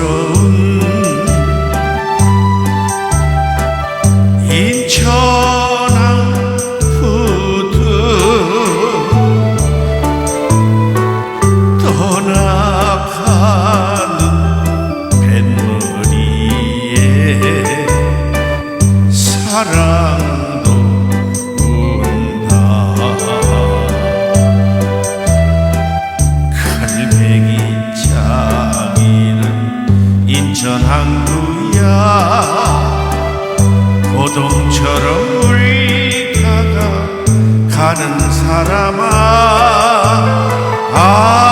서러운 인천항 부두 떠나가는 뱃머리에 사랑 할렐루야 고동처럼 울다가 가는 사람아. 아